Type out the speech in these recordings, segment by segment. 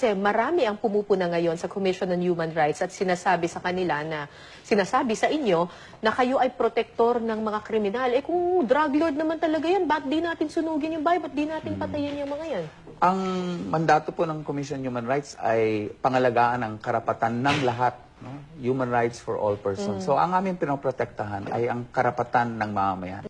Kasi marami ang pumupuna ngayon sa Commission on Human Rights at sinasabi sa kanila na, sinasabi sa inyo na kayo ay protektor ng mga kriminal. Eh kung drug lord naman talaga yan, ba't di natin sunugin yung bahay? Ba't di natin patayin yung mga yan? Ang mandato po ng Commission on Human Rights ay pangalagaan ang karapatan ng lahat. No? Human rights for all persons. So ang aming pinoprotektahan ay ang karapatan ng mamamayan.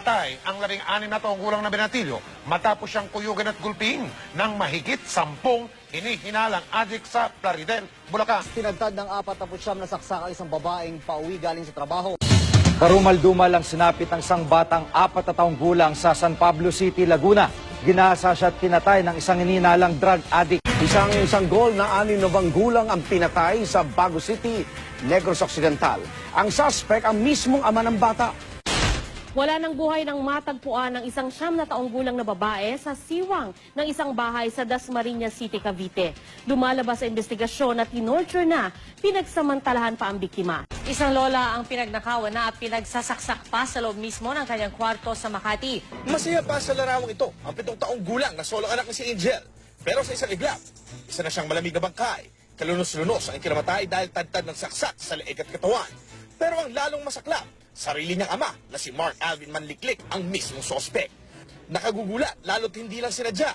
Patay ang labing anim na taong gulang na Benatilio matapos siyang kuyugan at gulpiin ng mahigit sampung hinihinalang adik sa Plaridel, Bulacan. Tinagtad ng apat na putsyam na saksak ang isang babaeng pauwi galing sa trabaho. Karumal-dumal ang sinapit ng isang batang apat na taong gulang sa San Pablo City, Laguna. Ginasa siya at pinatay ng isang ininalang drug addict. Isang isang gol na anin na bang gulang ang pinatay sa Bago City, Negros Occidental. Ang suspect ang mismong ama ng bata. Wala ng buhay ng matagpuan ng isang siyam na taong gulang na babae sa siwang ng isang bahay sa Dasmariñas City, Cavite. Lumalabas sa investigasyon na tinorture na, pinagsamantalahan pa ang biktima. Isang lola ang pinagnakawan na at pinagsasaksak pa sa loob mismo ng kanyang kwarto sa Makati. Masaya pa sa larawang ito ang pitong taong gulang na solo anak ni si Angel. Pero sa isang iglap, isa na siyang malamig na bangkay. Kalunos-lunos ang ikinamatay dahil tadtad ng saksak sa leeg at katawan. Pero ang lalong masaklap, sarili niyang ama na si Mark Alvin Manliklik ang mismong sospek. Nakagugulat, lalo't hindi lang sinadya.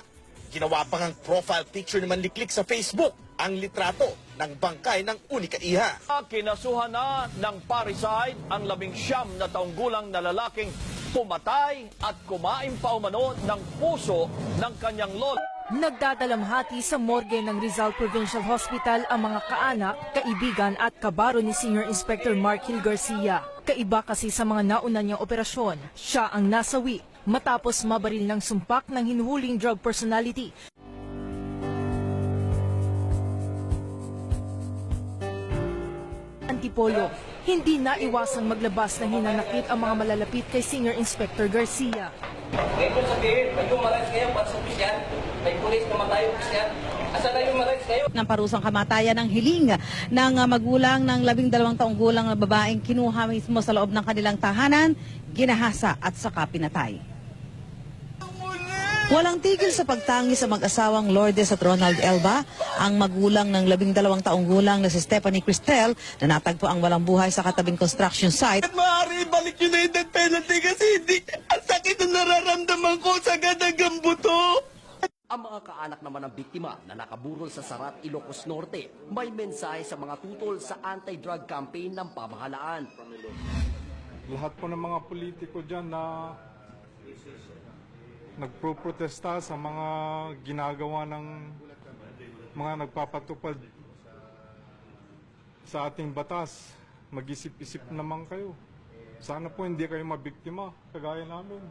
Ginawa pa ngang profile picture ni Manliklik sa Facebook ang litrato ng bangkay ng unika iha. Kinasuhan na ng parricide ang labing siyam na taong gulang na lalaking pumatay at kumain pa umano ng puso ng kanyang lola. Nagdadalamhati sa morgue ng Rizal Provincial Hospital ang mga kaanak, kaibigan at kabaro ni Senior Inspector Mark Hill Garcia. Kaiba kasi sa mga nauna niyang operasyon, siya ang nasawi matapos mabaril ng sumpak ng hinuhuling drug personality Antipolo, hindi na iwasang maglabas ng hinanakit ang mga malalapit kay Senior Inspector Garcia. Ngayon ko sabihin, may humaras kayo para sa opisyan, may pulis naman tayo opisyan. Asa na yung maras kayo? ng parusang kamatayan ng hiling ng magulang ng labing dalawang taong gulang na babaeng kinuha mismo sa loob ng kanilang tahanan, ginahasa at saka pinatay. Walang tigil sa pagtangi sa mag-asawang Lourdes at Ronald Elba, ang magulang ng labing dalawang taong gulang na si Stephanie Cristel na natagpo ang walang buhay sa katabing construction site Maaari ibalik yun na yung death penalty kasi hindi ang sakit na nararamdaman ko sa gadagang buto. Ang mga kaanak naman ng biktima na nakaburol sa Sarat, Ilocos Norte, may mensahe sa mga tutol sa anti-drug campaign ng pamahalaan. lahat po ng mga politiko dyan na nagpro-protesta sa mga ginagawa ng mga nagpapatupad sa ating batas. Mag-isip-isip naman kayo. Sana po hindi kayo mabiktima, kagaya namin.